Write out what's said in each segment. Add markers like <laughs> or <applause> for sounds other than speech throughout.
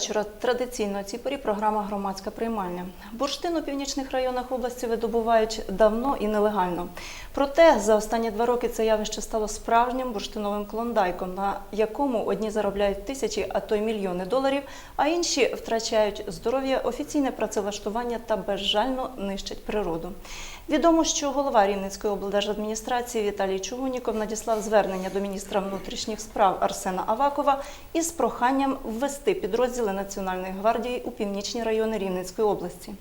Вечора. Традиційно ці порі програма Громадська приймальня. Бурштин у північних районах області видобувають давно і нелегально. Проте за останні два роки це явище стало справжнім бурштиновим клондайком, на якому одні заробляють тисячі, а то й мільйони доларів, а інші втрачають здоров'я, офіційне працевлаштування та безжально нищать природу. Відомо, що голова Рівненської облдержадміністрації Віталій Чугуніков надіслав звернення до міністра внутрішніх справ Арсена Авакова із проханням ввести підрозділи Національної гвардії у північні райони Рівненської області.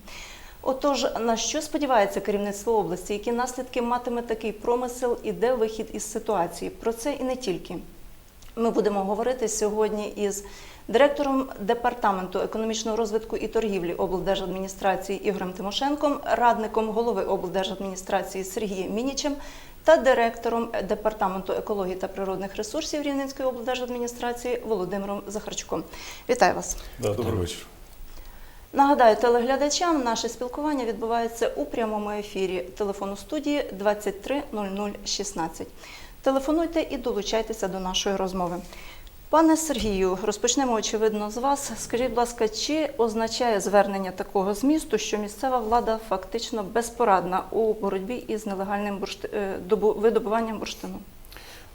Отож, на що сподівається керівництво області, які наслідки матиме такий промисел і де вихід із ситуації? Про це і не тільки. Ми будемо говорити сьогодні із директором департаменту економічного розвитку і торгівлі облдержадміністрації Ігорем Тимошенком, радником голови облдержадміністрації Сергієм Мінічем та директором департаменту екології та природних ресурсів Рівненської облдержадміністрації Володимиром Захарчуком. Вітаю вас! Да, добрий вечір. Нагадаю телеглядачам, наше спілкування відбувається у прямому ефірі телефону студії 23 00 16. Телефонуйте і долучайтеся до нашої розмови. Пане Сергію, розпочнемо очевидно з вас. Скажіть, будь ласка, чи означає звернення такого змісту, що місцева влада фактично безпорадна у боротьбі із нелегальним буршти... е, видобуванням бурштину?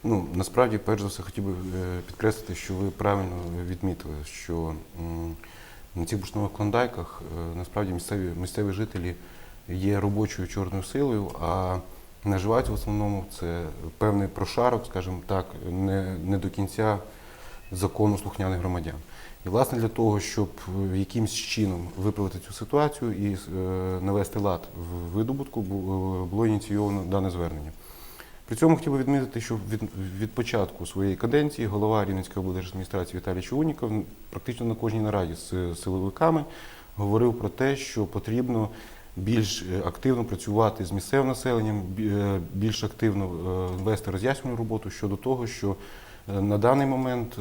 Ну, насправді, перш за все, хотів би е, підкреслити, що ви правильно відмітили, що на цих бурштинових клондайках е, насправді місцеві, місцеві жителі є робочою чорною силою, а наживають в основному це певний прошарок, скажімо так, не, не до кінця закону слухняних громадян. І власне для того, щоб е, якимсь чином виправити цю ситуацію і е, навести лад в видобутку, було ініційовано дане звернення. При цьому хотів би відмітити, що від, від початку своєї каденції голова Рівненської облдержадміністрації Віталій Чугуніков практично на кожній нараді з силовиками говорив про те, що потрібно більш е, активно працювати з місцевим населенням, е, більш активно е, вести роз'яснювальну роботу щодо того, що на даний момент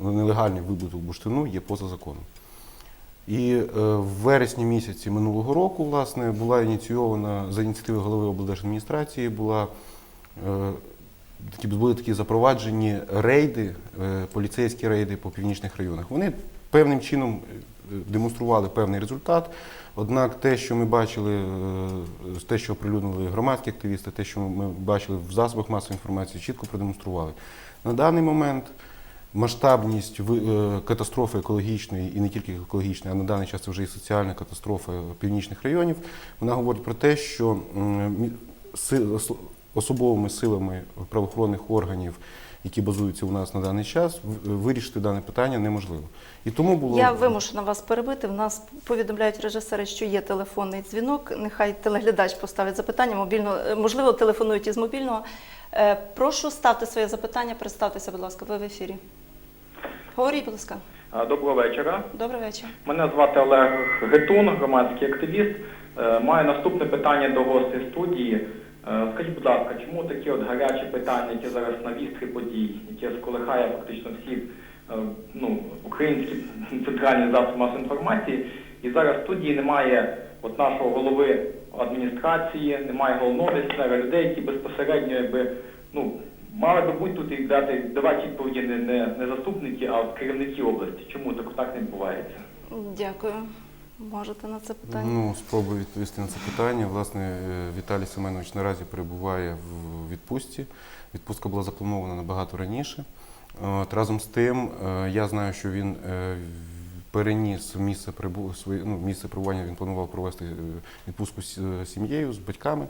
нелегальний видобуток бурштину є поза законом. І в вересні місяці минулого року, власне, була ініційована за ініціативи голови облдержадміністрації, була такі були такі запроваджені рейди, е, поліцейські рейди по північних районах. Вони певним чином е, демонстрували певний результат. Однак те, що ми бачили, е, те, що оприлюднили громадські активісти, те, що ми бачили в засобах масової інформації, чітко продемонстрували. На даний момент масштабність е, катастрофи екологічної і не тільки екологічної, а на даний час це вже і соціальна катастрофа північних районів. Вона говорить про те, що особовими силами правоохоронних органів, які базуються у нас на даний час, вирішити дане питання неможливо. І тому було Я вимушена вас перебити. В нас повідомляють режисери, що є телефонний дзвінок. Нехай телеглядач поставить запитання. Мобільно е, можливо, телефонують із мобільного. Е, Прошу ставте своє запитання. Представтеся, будь ласка, ви в ефірі. Говоріть, будь ласка. Доброго вечора. Добрий вечір. Мене звати Олег Гетун, громадський активіст. Е, Маю наступне питання до гостей студії. Е, Скажіть, будь ласка, чому такі от гарячі питання, які зараз на вістрі подій, які сколихає фактично всі е, ну, українські <laughs> центральні засоби масової інформації, і зараз в студії немає от нашого голови адміністрації, немає головного десятера людей, які безпосередньо якби, ну, мали би бути тут і дати давати відповіді не, не, заступники, а керівники області. Чому так, так не відбувається? Дякую. Можете на це питання. Ну, спробую відповісти на це питання. Власне, е, Віталій Семенович наразі перебуває в відпустці. Відпустка була запланована набагато раніше. От, разом з тим, е, я знаю, що він е, переніс місце прибу... своє, ну, місце перебування, він планував провести відпустку з сім'єю, з батьками.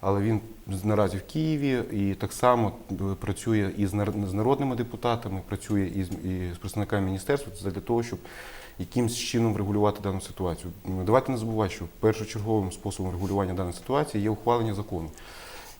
Але він наразі в Києві і так само працює і з народними депутатами, працює і з, і з представниками міністерства це для того, щоб якимсь чином врегулювати дану ситуацію. Давайте не забувати, що першочерговим способом регулювання даної ситуації є ухвалення закону.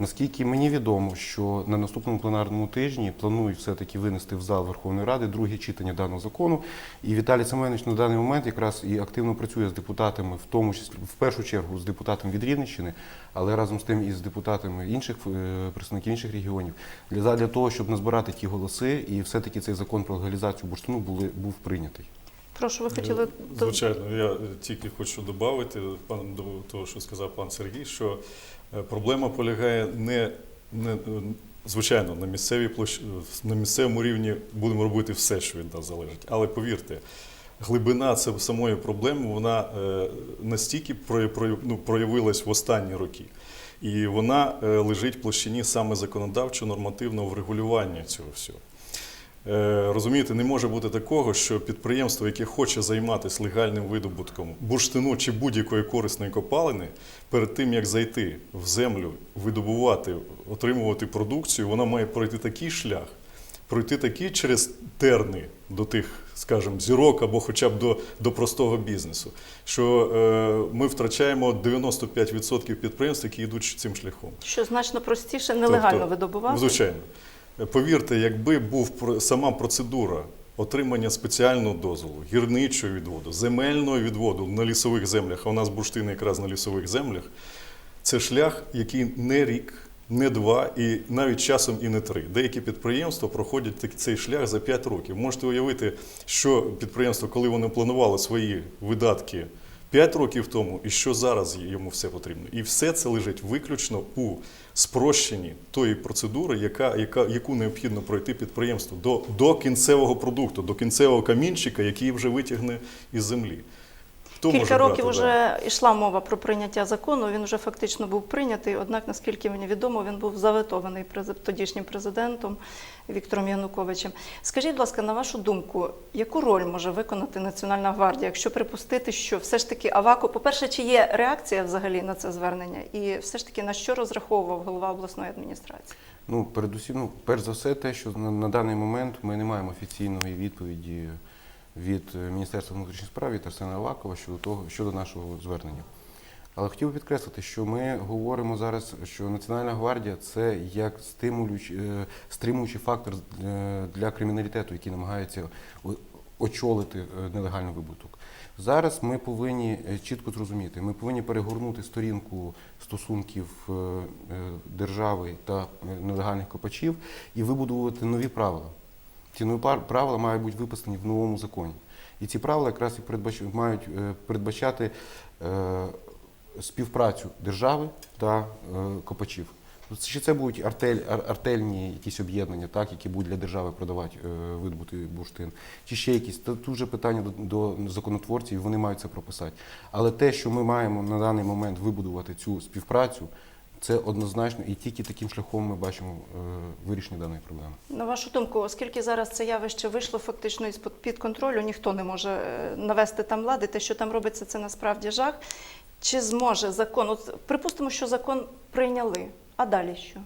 Наскільки мені відомо, що на наступному пленарному тижні планують все-таки винести в зал Верховної Ради друге читання даного закону. І Віталій Семенович на даний момент якраз і активно працює з депутатами, в тому числі в першу чергу з депутатом від Рівненщини, але разом з тим і з депутатами інших е, представників інших регіонів, для, для того, щоб назбирати ті голоси, і все-таки цей закон про легалізацію бурштину були, був прийнятий. Прошу, ви хотіли Е, Звичайно, я тільки хочу додати пан до того, що сказав пан Сергій, що е, проблема полягає не, не звичайно на місцевій площ... на місцевому рівні будемо робити все, що від нас залежить. Але повірте, глибина це самої проблеми вона е, настільки ну, проявилась в останні роки. І вона лежить в площині саме законодавчо-нормативного врегулювання цього всього. Е, Розумієте, не може бути такого, що підприємство, яке хоче займатися легальним видобутком бурштину чи будь-якої корисної копалини, перед тим як зайти в землю, видобувати, отримувати продукцію, воно має пройти такий шлях, пройти такий через терни до тих, скажімо, зірок або хоча б до, до простого бізнесу, що е, ми втрачаємо 95% підприємств, які йдуть цим шляхом. Що значно простіше нелегально Тобто, видобувати. Звичайно. Повірте, якби був сама процедура отримання спеціального дозволу, гірничого відводу, земельного відводу на лісових землях, а у нас бурштини якраз на лісових землях, це шлях, який не рік, не два і навіть часом і не три. Деякі підприємства проходять цей шлях за 5 років. Можете уявити, що підприємство, коли вони планували свої видатки 5 років тому, і що зараз йому все потрібно. І все це лежить виключно у спрощенні тої процедури, яка, яка, яку необхідно пройти підприємству до, до кінцевого продукту, до кінцевого камінчика, який вже витягне із землі. Хто Кілька брати років вже йшла мова про прийняття закону. Він вже фактично був прийнятий. Однак, наскільки мені відомо, він був заветований тодішнім президентом Віктором Януковичем. Скажіть, будь ласка, на вашу думку, яку роль може виконати Національна гвардія, якщо припустити, що все ж таки Авако, по-перше, чи є реакція взагалі на це звернення, і все ж таки на що розраховував голова обласної адміністрації? Ну, передусім, ну, перш за все, те, що на, на даний момент ми не маємо офіційної відповіді від е, Міністерства внутрішніх справ від Арсена Авакова щодо того, щодо нашого звернення. Але хотів би підкреслити, що ми говоримо зараз, що Національна гвардія це як е, стримуючий фактор е, для криміналітету, який намагається очолити нелегальний вибуток. Зараз ми повинні чітко зрозуміти, ми повинні перегорнути сторінку стосунків держави та нелегальних копачів і вибудувати нові правила. Ці нові правила мають бути виписані в новому законі. І ці правила якраз і мають е, передбачати е, співпрацю держави та е, копачів. Чи це будуть артель, артельні якісь об'єднання, так, які будуть для держави продавати видобути бурштин, чи ще якісь. Та Тут вже питання до, до законотворців, вони мають це прописати. Але те, що ми маємо на даний момент вибудувати цю співпрацю, це однозначно і тільки таким шляхом ми бачимо е, вирішення даної проблеми. На вашу думку, оскільки зараз це явище вийшло фактично із під контролю, ніхто не може е, навести там лади, те, що там робиться, це насправді жах. Чи зможе закон? От припустимо, що закон прийняли, а далі що?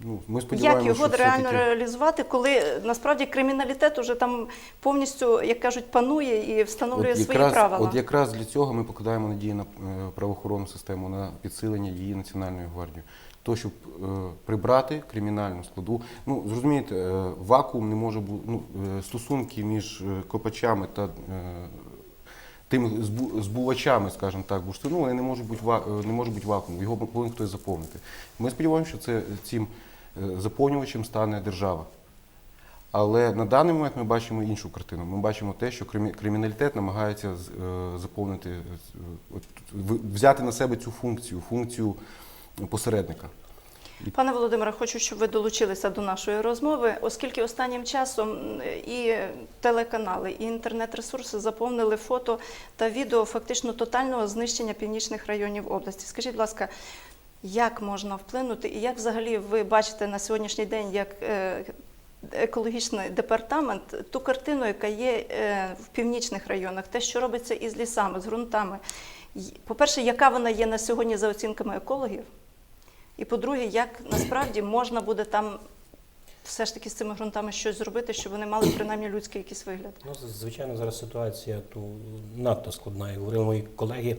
Ну, ми сподіваємося, Як його що реально все-таки- реалізувати, коли насправді криміналітет уже там повністю, як кажуть, панує і встановлює свої якраз, правила? От якраз для цього ми покладаємо надії на е, правоохоронну систему, на підсилення її національної гвардії. То, щоб е, прибрати кримінальну складу. Ну, зрозумієте, е, вакуум не може бути, ну, е, стосунки між е, копачами та е, тими збу- збувачами, скажімо так, бурштину, вони не можуть бути ва- е, не може бути вакуумом, його повинен хтось заповнити. Ми сподіваємося, що це цим заповнювачем стане держава. Але на даний момент ми бачимо іншу картину. Ми бачимо те, що криміналітет намагається е, заповнити, е, взяти на себе цю функцію, функцію посередника. Пане Володимире, хочу, щоб ви долучилися до нашої розмови, оскільки останнім часом і телеканали, і інтернет-ресурси заповнили фото та відео фактично тотального знищення північних районів області. Скажіть, будь ласка, як можна вплинути, і як взагалі ви бачите на сьогоднішній день як е, екологічний департамент ту картину, яка є е, в північних районах, те, що робиться із лісами, з ґрунтами? По-перше, яка вона є на сьогодні за оцінками екологів? І по-друге, як насправді можна буде там все ж таки з цими ґрунтами щось зробити, щоб вони мали принаймні людський якийсь вигляд? Ну, звичайно, зараз ситуація ту надто складна. Як говорили мої колеги,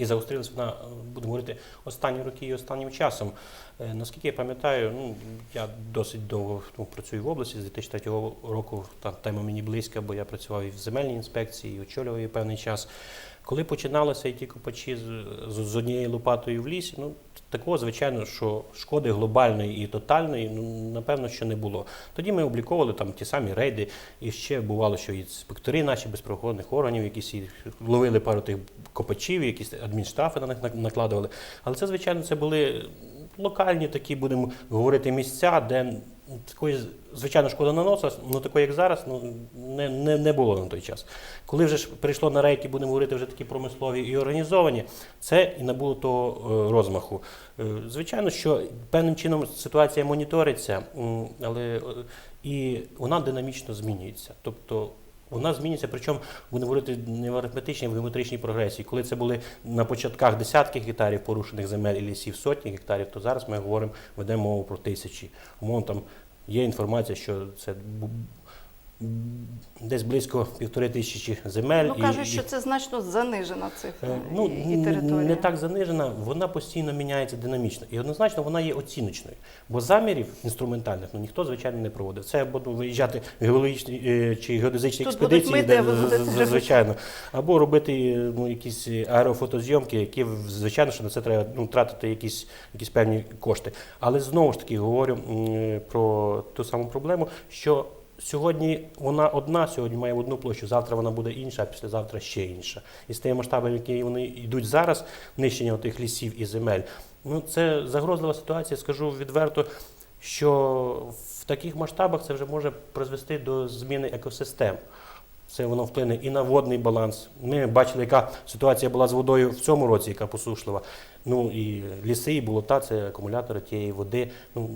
і загострилась вона, будемо говорити, останні роки і останнім часом. Е, Наскільки я пам'ятаю, ну я досить довго ну, працюю в області з 2003 року. Та тема мені близька, бо я працював і в земельній інспекції, і очолював її певний час. Коли починалися і ті копачі з, з, однією лопатою в лісі, ну такого, звичайно, що шкоди глобальної і тотальної, ну напевно, що не було. Тоді ми обліковували там ті самі рейди, і ще бувало, що і інспектори наші без органів, якісь ловили пару тих копачів, якісь адмінштрафи на них накладували. Але це, звичайно, це були локальні такі, будемо говорити, місця, де такої, звичайно, шкода наносилась, ну такої, як зараз, ну, не, не, не було на той час. Коли вже ж прийшло на рейки, будемо говорити, вже такі промислові і організовані, це і набуло того е, розмаху. Е, Звичайно, що певним чином ситуація моніториться, але е, і вона динамічно змінюється. Тобто вона змінюється, причому будемо говорити не в арифметичній, а в геометричній прогресії. Коли це були на початках десятки гектарів порушених земель і лісів, сотні гектарів, то зараз ми говоримо, ведемо мову про тисячі. Умовно там є інформація, що це десь близько півтори тисячі земель. Ну кажуть, і- що це значно занижена цифра Е, Ну, і, і територія. не так занижена, вона постійно міняється динамічно. І однозначно вона є оціночною. Бо замірів інструментальних ну, ніхто, звичайно, не проводив. Це або виїжджати геологічні е, чи геодезичні Тут експедиції, робити. звичайно, або робити е, ну, якісь аерофотозйомки, які, звичайно, що на це треба ну, тратити якісь, якісь певні кошти. Але знову ж таки говорю про ту саму проблему, що Сьогодні вона одна, сьогодні має одну площу, завтра вона буде інша, а післязавтра ще інша. І з тими масштабами, які вони йдуть зараз, нищення тих лісів і земель, ну це загрозлива ситуація, скажу відверто, що в таких масштабах це вже може призвести до зміни екосистем. Це воно вплине і на водний баланс. Ми бачили, яка ситуація була з водою в цьому році, яка посушлива. Ну і ліси, і болота це акумулятори тієї води. Ну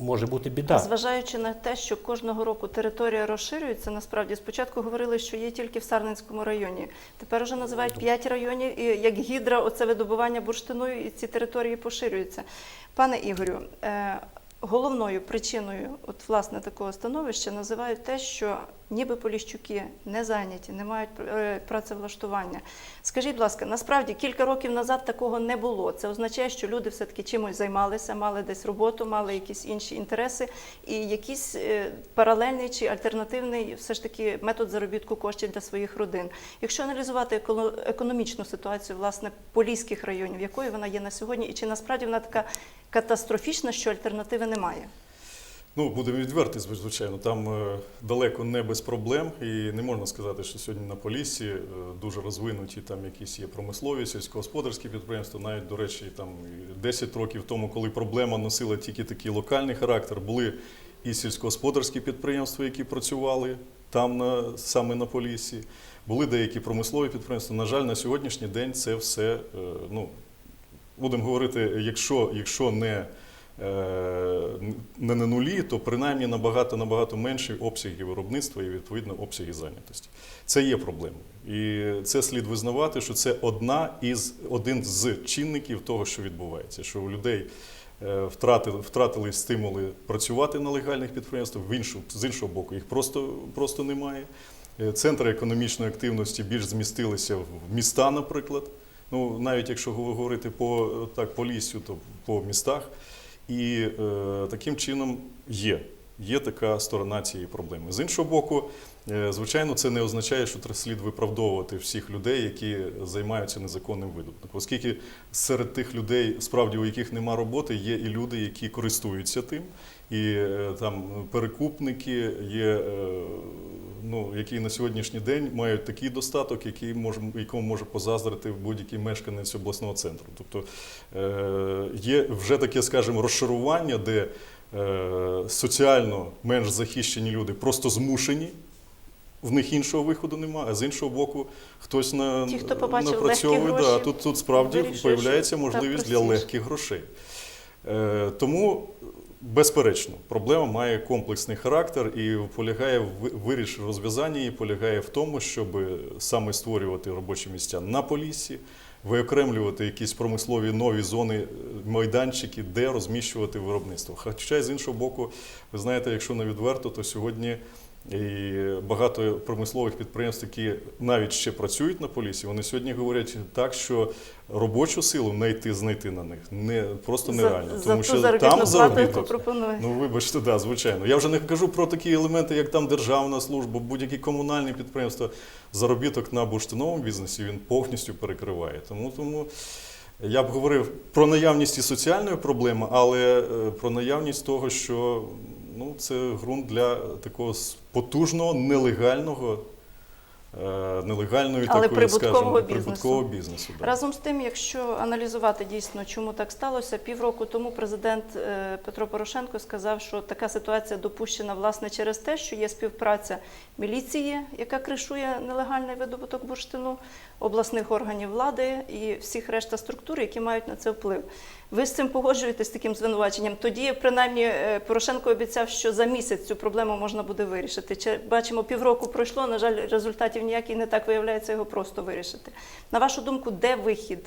може бути біда. Зважаючи на те, що кожного року територія розширюється, насправді спочатку говорили, що є тільки в Сарненському районі. Тепер вже називають п'ять районів, і як гідра, оце видобування бурштину, і ці території поширюються. Пане Ігорю, е, головною причиною от, власне, такого становища називають те, що ніби поліщуки не зайняті, не мають е, працевлаштування. Скажіть, будь ласка, насправді кілька років назад такого не було. Це означає, що люди все-таки чимось займалися, мали десь роботу, мали якісь інші інтереси, і якийсь е, паралельний чи альтернативний все ж таки метод заробітку коштів для своїх родин. Якщо аналізувати еконо- економічну ситуацію власне поліських районів, якою вона є на сьогодні, і чи насправді вона така катастрофічна, що альтернативи немає? Ну, будемо відверті, звичайно, там е, далеко не без проблем, і не можна сказати, що сьогодні на Поліссі е, дуже розвинуті там якісь є промислові, сільськогосподарські підприємства. Навіть, до речі, там і 10 років тому, коли проблема носила тільки такий локальний характер, були і сільськогосподарські підприємства, які працювали там на, саме на Поліссі, були деякі промислові підприємства. На жаль, на сьогоднішній день це все, е, ну, будемо говорити, якщо, якщо не е, не на нулі, то принаймні набагато набагато менші обсяги виробництва і відповідно обсяги зайнятості. Це є проблемою. І це слід визнавати, що це одна із один з чинників того, що відбувається, що у людей. е, Втратили, втратили стимули працювати на легальних підприємствах, в іншу, з іншого боку, їх просто, просто немає. Е, Центри економічної активності більш змістилися в міста, наприклад. Ну, навіть якщо говорити по, так, по лісю, то по містах. І е, таким чином є. Є така сторона цієї проблеми. З іншого боку, е, звичайно, це не означає, що слід виправдовувати всіх людей, які займаються незаконним видобутком. Оскільки серед тих людей, справді у яких нема роботи, є і люди, які користуються тим, і е, там перекупники є, е, ну, які на сьогоднішній день мають такий достаток, який може, якому може позаздрити будь-який мешканець обласного центру. Тобто е, є вже таке, скажімо, розшарування, де соціально менш захищені люди просто змушені. В них іншого виходу немає, а з іншого боку, хтось на Ті, хто побачив напрацьовує. легкі да, тут, тут справді що можливість для легких грошей. Тому, безперечно, проблема має комплексний характер і полягає в виріш розв'язання її полягає в тому, щоб саме створювати робочі місця на полісі, виокремлювати якісь промислові нові зони, е, майданчики, де розміщувати виробництво. Хоча з іншого боку, ви знаєте, якщо не відверто, то сьогодні. І багато промислових підприємств, які навіть ще працюють на полісі, вони сьогодні говорять так, що робочу силу знайти, знайти на них не просто нереально. за, тому за що там заробіток. Ну, вибачте, да, звичайно. Я вже не кажу про такі елементи, як там державна служба, будь-які комунальні підприємства. Заробіток на бурштиновому бізнесі він повністю перекриває. Тому, тому я б говорив про наявність і соціальної проблеми, але е, про наявність того, що ну, це ґрунт для такого потужного, нелегального е, нелегальної Але такої, прибуткового скажімо, бізнесу. прибуткового бізнесу. да. Разом з тим, якщо аналізувати дійсно, чому так сталося, півроку тому президент е, Петро Порошенко сказав, що така ситуація допущена власне через те, що є співпраця міліції, яка кришує нелегальний видобуток бурштину, обласних органів влади і всіх решта структур, які мають на це вплив. Ви з цим погоджуєтесь з таким звинуваченням? Тоді, принаймні, е, Порошенко обіцяв, що за місяць цю проблему можна буде вирішити. Чи бачимо, півроку пройшло, на жаль, результатів ніяких не так виявляється його просто вирішити. На вашу думку, де вихід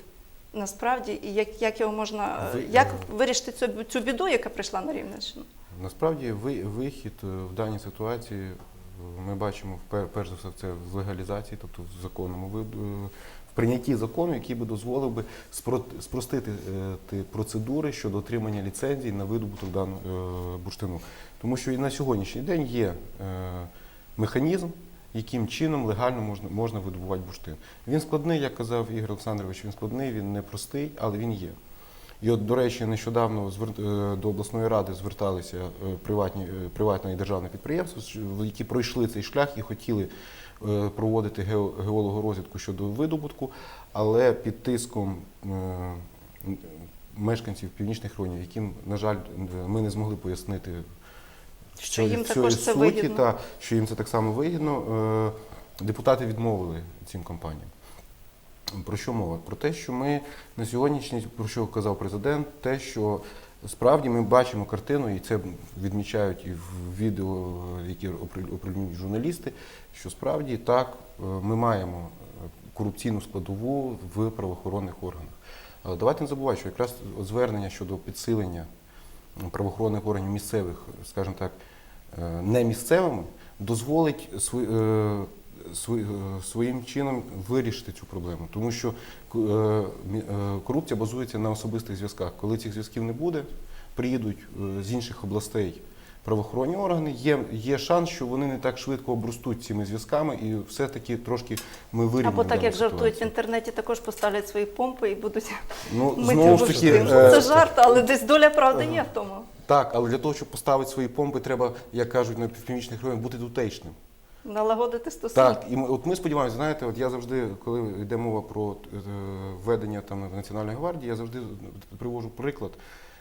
насправді, і як, як його можна Ви- як вирішити цю, цю біду, яка прийшла на Рівненщину? Насправді вихід е, в даній ситуації е, ми бачимо перш за все це в легалізації, тобто в законному в прийнятті закону, який би дозволив би спро- спростити е, процедури щодо отримання ліцензій на видобуток даного е, бурштину. Тому що і на сьогоднішній день є е, механізм, яким чином легально можна, можна видобувати бурштин. Він складний, як казав Ігор Олександрович, він складний, він непростий, але він є. І от, до речі, нещодавно до обласної ради зверталися приватні, приватне і державне підприємство, що- які пройшли цей шлях і хотіли проводити гео- геологорозвідку щодо видобутку, але під тиском е, мешканців північних районів, яким, на жаль, е, ми не змогли пояснити Що їм також це суті, вигідно? та що їм це так само вигідно. е, Депутати відмовили цим компаніям. Про що мова? Про те, що ми на сьогоднішній, про що казав президент, те, що справді ми бачимо картину, і це відмічають і в відео, які опри- оприлюднюють журналісти, що справді так е, ми маємо е, корупційну складову в правоохоронних органах. Але давайте не забувати, що якраз звернення щодо підсилення правоохоронних органів місцевих, скажімо так, е, не місцевими, дозволить своїм чином вирішити цю проблему. Тому що е, е, корупція базується на особистих зв'язках. Коли цих зв'язків не буде, приїдуть е, з інших областей правоохоронні органи, є, є шанс, що вони не так швидко обростуть цими зв'язками, і все-таки трошки ми вирівняємо. Або так, як жартують в інтернеті, також поставлять свої помпи і будуть <laughs> Ну, мити знову ж таки, бурштин. е, Це жарт, але десь доля правди є в тому. Так, але для того, щоб поставити свої помпи, треба, як кажуть на північних районах, бути тутечним. Налагодити стосунки. Так, і ми, от ми сподіваємося, знаєте, от я завжди, коли йде мова про е, введення там Національної гвардії, я завжди привожу приклад.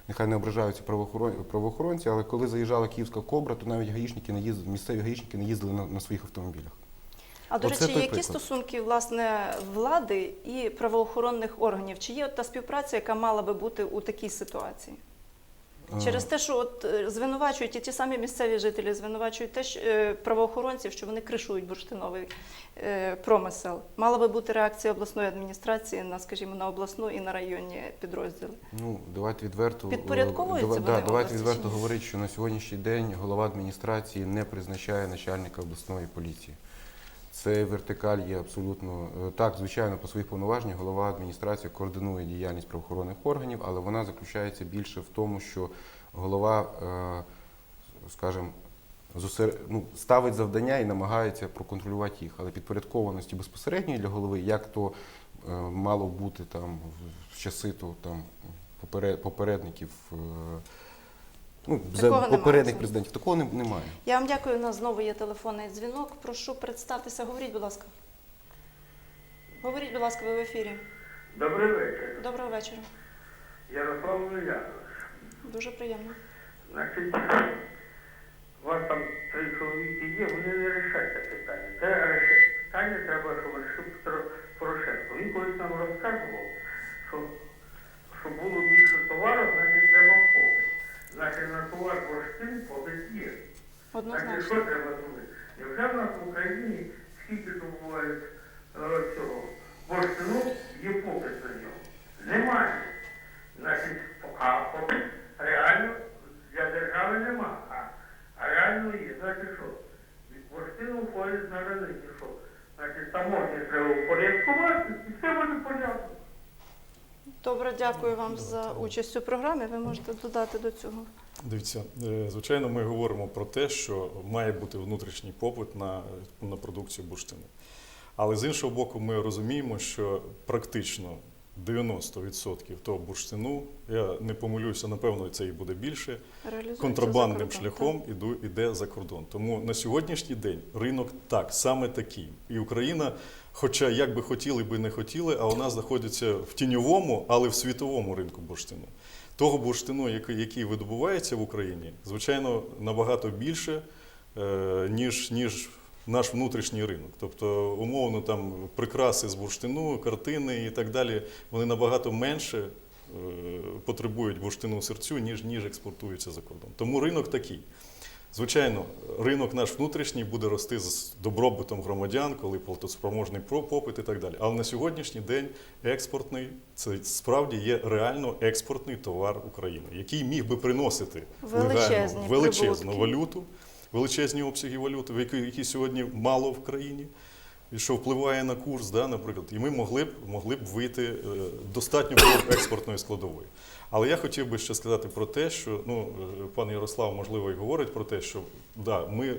Нехай не ображаються правоохорон- правоохоронці, але коли заїжджала київська кобра, то навіть гаїшники не їздили, місцеві гаїшники не їздили на, на своїх автомобілях. А до Оце речі, які приклад. стосунки власне влади і правоохоронних органів? Чи є от та співпраця, яка мала би бути у такій ситуації? Через те, що от е, звинувачують і ті самі місцеві жителі, звинувачують те, що е, правоохоронців, що вони кришують бурштиновий е, промисел. Мала би бути реакція обласної адміністрації на, скажімо, на обласну і на районні підрозділи. Ну, давайте відверто Підпорядковуються дава- да, давайте відверто говорити, що на сьогоднішній день голова адміністрації не призначає начальника обласної поліції. Це вертикаль є абсолютно е, так, звичайно, по своїх повноваженнях голова адміністрації координує діяльність правоохоронних органів, але вона заключається більше в тому, що голова, е, скажімо, ну, ставить завдання і намагається проконтролювати їх, але підпорядкованості безпосередньої для голови, як то е, мало бути там в- часи то, там, попере- попередників. Ну, за Такого немає. попередніх президентів такого не- немає. Я вам дякую. У нас знову є телефонний дзвінок. Прошу представтеся. Говоріть, будь ласка. Говоріть, будь ласка, ви в ефірі. Добрий вечір. Доброго вечора. Ярослав Ульянович. Дуже приємно. Значить, у вас там три чоловіки є, вони не рішать це питання. Це питання треба, щоб Петро Порошенко. Він колись нам розказував, що, що було більше товару, значить треба попит. Значить, на товар бурштин попит є. Однозначно. що треба зробити? Невже в нас в Україні скільки то буває е, цього бурштину, є попит на нього? Немає. Значить, а попит реально для держави нема. А, а реально є. Значить що? Бурштину входить на границі, що? Значить, таможні треба упорядкувати, і все буде в порядку. Добре, дякую вам за участь у програмі. Ви можете додати до цього. Дивіться, е, звичайно, ми говоримо про те, що має бути внутрішній попит на, на продукцію бурштину. Але з іншого боку, ми розуміємо, що практично 90% того бурштину, я не помилюся, напевно, це і буде більше, контрабандним кордон, шляхом іду, іде за кордон. Тому на сьогоднішній день ринок так, саме такий. І Україна, хоча як би хотіли би не хотіли, а вона знаходиться в тіньовому, але в світовому ринку бурштину. Того бурштину, який, який видобувається в Україні, звичайно, набагато більше, е, ніж, ніж наш внутрішній ринок. Тобто, умовно, там прикраси з бурштину, картини і так далі, вони набагато менше е, потребують бурштину серцю, ніж, ніж експортуються за кордон. Тому ринок такий. Звичайно, ринок наш внутрішній буде рости з добробутом громадян, коли платоспроможний попит і так далі. Але на сьогоднішній день експортний це справді є реально експортний товар України, який міг би приносити Величезні легальну, величезну валюту, величезні обсяги валюти, які, які сьогодні мало в країні. І що впливає на курс, да, наприклад, і ми могли б могли б вийти е, достатньо експортної складової. Але я хотів би ще сказати про те, що ну е, пан Ярослав, можливо, і говорить про те, що да, ми е,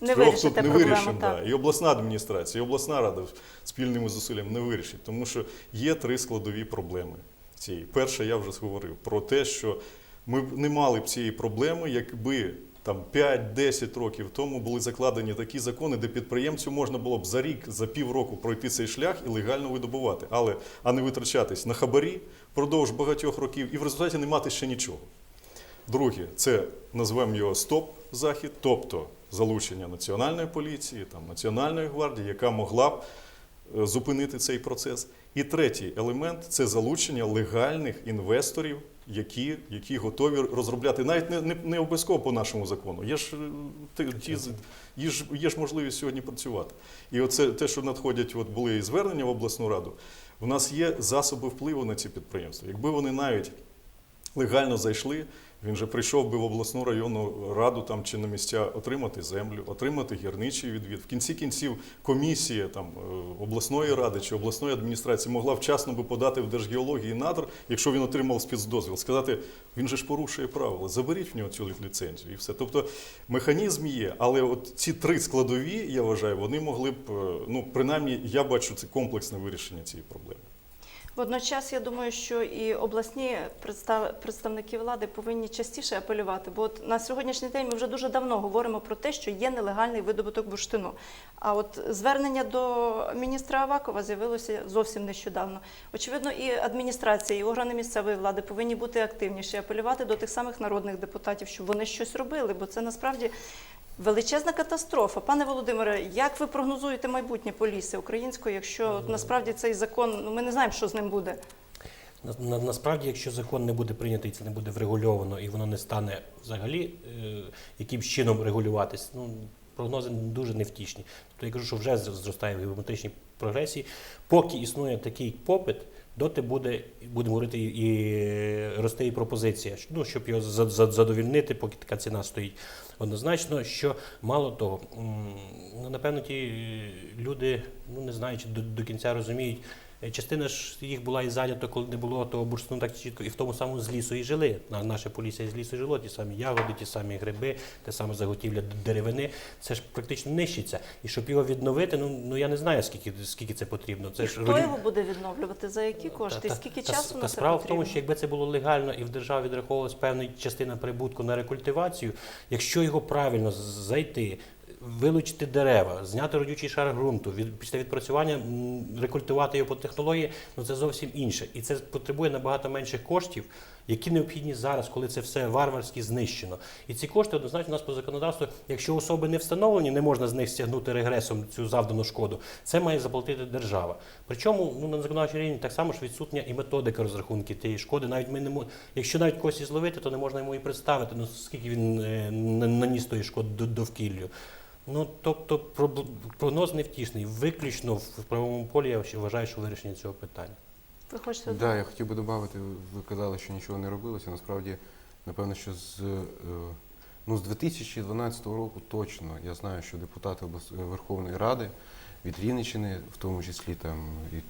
в Не трьох тут не проблему, вирішимо. так. Да. І обласна адміністрація, і обласна рада спільними зусиллями не вирішить, тому що є три складові проблеми. Цієї. Перше, я вже говорив про те, що ми б не мали б цієї проблеми, якби там 5-10 років тому були закладені такі закони, де підприємцю можна було б за рік, за півроку пройти цей шлях і легально видобувати, але а не витрачатись на хабарі впродовж багатьох років і в результаті не мати ще нічого. Друге, це назвемо його стоп-захід, тобто залучення національної поліції, там, Національної гвардії, яка могла б е, зупинити цей процес. І третій елемент це залучення легальних інвесторів, які, які готові розробляти, навіть не, не, не обов'язково по нашому закону. Є ж, е, ті, є ж, є ж можливість сьогодні працювати. І оце те, що надходять, от були і звернення в обласну раду. В нас є засоби впливу на ці підприємства. Якби вони навіть легально зайшли. Він же прийшов би в обласну районну раду там чи на місця отримати землю, отримати гірничий відвід. В кінці кінців комісія там е, обласної ради чи обласної адміністрації могла вчасно би подати в Держгеології надр, якщо він отримав спецдозвіл, сказати, він же ж порушує правила, заберіть в нього цю ліцензію і все. Тобто механізм є, але от ці три складові, я вважаю, вони могли б, е, ну принаймні, я бачу це комплексне вирішення цієї проблеми. Водночас я думаю, що і обласні представ- представники влади повинні частіше апелювати. Бо от на сьогоднішній день ми вже дуже давно говоримо про те, що є нелегальний видобуток бурштину. А от звернення до міністра Авакова з'явилося зовсім нещодавно. Очевидно, і адміністрація, і органи місцевої влади повинні бути активніші, апелювати до тих самих народних депутатів, щоб вони щось робили, бо це насправді. Величезна катастрофа. Пане Володимире, як ви прогнозуєте майбутнє Полісся української, якщо насправді цей закон, ну ми не знаємо, що з ним буде? На, на, насправді, якщо закон не буде прийнятий, це не буде врегульовано і воно не стане взагалі е, якимсь чином регулюватись, ну прогнози дуже невтішні. Тобто я кажу, що вже зростає в геометричній прогресії. Поки існує такий попит, доти буде, будемо говорити, і, росте і пропозиція, ну, щоб його за- за- задовільнити, поки така ціна стоїть. Однозначно, що мало того, ну, напевно, ті люди, ну не знаю, чи до, до кінця розуміють. Е, Частина ж їх була і зайнята, коли не було того бурштину так чітко, і в тому самому з лісу і жили. На- Наше полісся із лісу жило, ті самі ягоди, ті самі гриби, те саме заготівля деревини. Це ж практично нищиться. І щоб його відновити, ну, ну я не знаю, скільки, скільки це потрібно. Це І ж хто ролі- його буде відновлювати? За які кошти? І та- скільки та- часу та на це справа потрібно? в тому, що якби це було легально і в державі відраховувалась певна частина прибутку на рекультивацію, якщо його правильно зайти. Вилучити дерева, зняти родючий шар ґрунту, від, після відпрацювання рекультувати його по технології, ну це зовсім інше. І це потребує набагато менших коштів, які необхідні зараз, коли це все варварськи знищено. І ці кошти однозначно у нас по законодавству, якщо особи не встановлені, не можна з них стягнути регресом цю завдану шкоду. Це має заплатити держава. Причому ну, на законодавчій рівні так само ж відсутня і методика розрахунки тієї шкоди. Навіть ми не мо... якщо навіть когось зловити, то не можна йому і представити, ну скільки він е, наніс тої шкоди до- довкіллю. Ну тобто прогноз невтішний. Виключно в правовому полі я вважаю, що вирішення цього питання. Ви хочете Да, я хотів би додати, ви казали, що нічого не робилося. Насправді, напевно, що з, е, ну, з 2012 року точно я знаю, що депутати Верховної Ради від Рівненщини, в тому числі там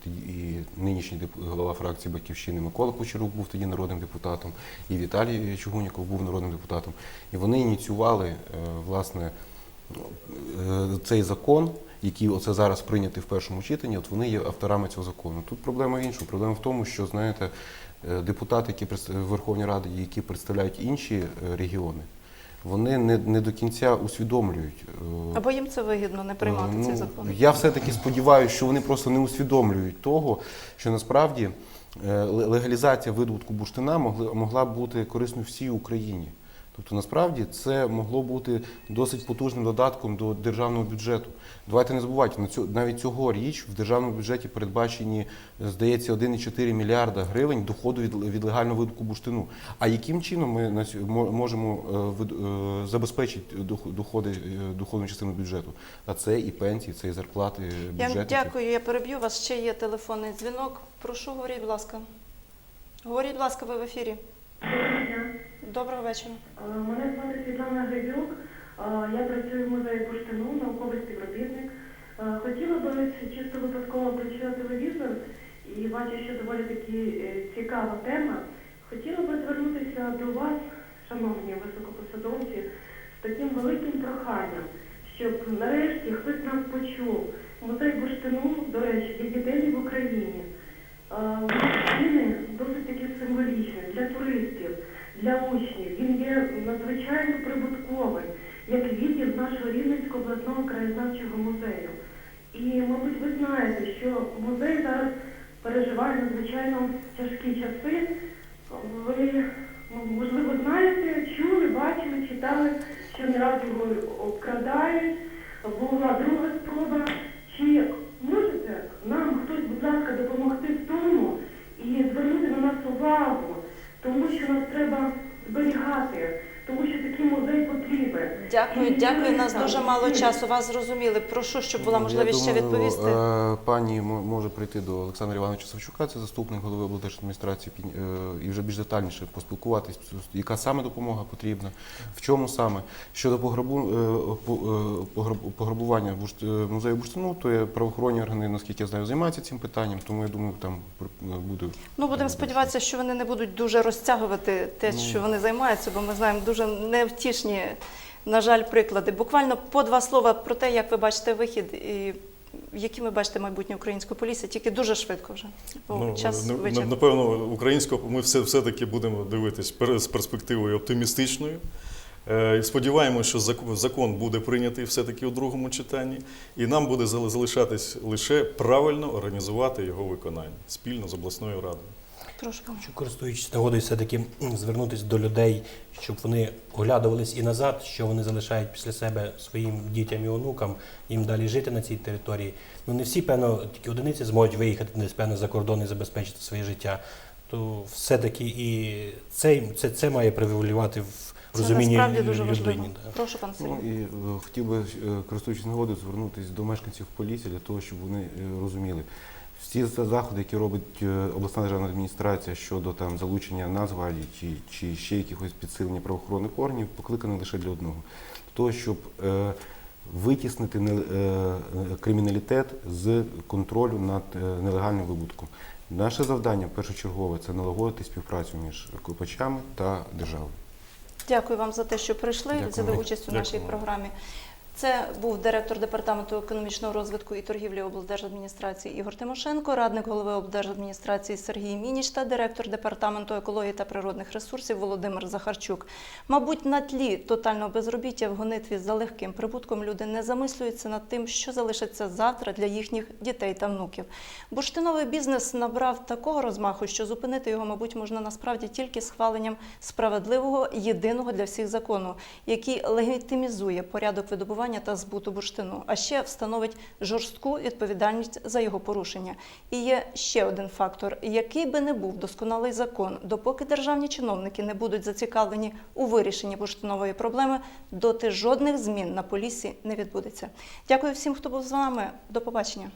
і, і нинішній деп- голова фракції Батьківщини Микола Кучерук був тоді народним депутатом, і Віталій Чугуніков був народним депутатом. І вони ініціювали е, власне цей закон, які оце зараз прийняті в першому читанні, от вони є авторами цього закону. Тут проблема в іншому. Проблема в тому, що знаєте, е, депутати, які в Верховній Раді, які представляють інші е, регіони, вони не, не до кінця усвідомлюють. е, Або їм це вигідно не приймати Ну, цей закон. Я все-таки сподіваюся, що вони просто не усвідомлюють того, що насправді е, легалізація видобутку бурштина могли, могла бути корисною всій Україні. Тобто, насправді це могло бути досить потужним додатком до державного бюджету. Давайте не забувайте, навіть цьогоріч в державному бюджеті передбачені, здається, 1,4 мільярда гривень доходу від, легального видобутку бурштину. А яким чином ми можемо е, е, забезпечити дох- доходи, е, доходну частину бюджету? А це і пенсії, це і зарплати Я дякую, я переб'ю вас. Ще є телефонний дзвінок. Прошу, говоріть, будь ласка. Говоріть, будь ласка, ви в ефірі. Доброго вечора. Е, Мене звати Світлана Гребюк. Е, Я працюю в музеї бурштину, науковий співробітник. Е, Хотіла би чисто випадково включила телевізор і бачу, що доволі таки цікава тема. Хотіла би звернутися до вас, шановні високопосадовці, з таким великим проханням, щоб нарешті хтось нас почув. Музей бурштину, до речі, є єдиний в Україні. Досить таки символічний для туристів, для учнів. Він є надзвичайно прибутковий, як відділ нашого Рівненського обласного краєзнавчого музею. І, мабуть, ви знаєте, що музей зараз переживає надзвичайно тяжкі часи. Ви, можливо, знаєте, чули, бачили, читали, що не раз його обкрадають. Була друга спроба. Чи можете нам хтось, будь ласка, допомогти в тому і звернути на нас увагу, тому що нас треба зберігати, тому що такий музей потрібен. Дякую, І дякую. Нас так, дуже мало і- часу. Вас зрозуміли. Прошу, щоб була можливість ще відповісти. е, Пані мо- може прийти до Олександра Івановича Савчука, це заступник голови облдержадміністрації, е, і вже більш детальніше поспілкуватись, яка саме допомога потрібна, в чому саме. Щодо пограбу, е, по- пограб- пограбування музею бурштину, то є правоохоронні органи, наскільки я знаю, займаються цим питанням, тому я думаю, там буде. Ну, будемо сподіватися, що вони не будуть дуже розтягувати те, Ну. що вони займаються, бо ми знаємо дуже невтішні, на жаль, приклади. Буквально по два слова про те, як ви бачите вихід і які ви бачите майбутнє української поліції, тільки дуже швидко вже. Бо Ну, час на- на- напевно, українського ми все, все-таки будемо дивитись з перспективою оптимістичною. Е, Сподіваємося, що закон буде прийнятий все-таки у другому читанні, і нам буде зали- залишатись лише правильно організувати його виконання спільно з обласною радою. Прошу. Хочу, користуючись нагодою, все-таки звернутися до людей, щоб вони оглядувались і назад, що вони залишають після себе своїм дітям і онукам, їм далі жити на цій території. Ну не всі, певно, тільки одиниці зможуть виїхати десь певно за кордон і забезпечити своє життя. То все-таки і це, це, це має превалювати в Це розумінні насправді дуже людині. да. Прошу, пан Сергій. Ну і е, хотів би, е, користуючись нагодою, звернутися до мешканців поліції для того, щоб вони е, розуміли. Всі за- заходи, які робить е, обласна державна адміністрація щодо там залучення Нацгвардії чи, чи ще якихось підсилення правоохоронних органів, покликані лише для одного того, щоб е, витіснити не- е, е, криміналітет з контролю над е, нелегальним вибутком. Наше завдання першочергове це налагодити співпрацю між копачами та державою. Дякую вам за те, що прийшли, Дякую. взяли участь у Дякую нашій програмі. Це був директор департаменту економічного розвитку і торгівлі облдержадміністрації Ігор Тимошенко, радник голови облдержадміністрації Сергій Мініч та директор департаменту екології та природних ресурсів Володимир Захарчук. Мабуть, на тлі тотального безробіття в гонитві за легким прибутком люди не замислюються над тим, що залишиться завтра для їхніх дітей та внуків. Бурштиновий бізнес набрав такого розмаху, що зупинити його, мабуть, можна насправді тільки схваленням справедливого єдиного для всіх закону, який легітимізує порядок видобування та збуту бурштину, а ще встановить жорстку відповідальність за його порушення. І є ще один фактор: який би не був досконалий закон, допоки державні чиновники не будуть зацікавлені у вирішенні бурштинової проблеми, доти жодних змін на полісі не відбудеться. Дякую всім, хто був з вами. До побачення.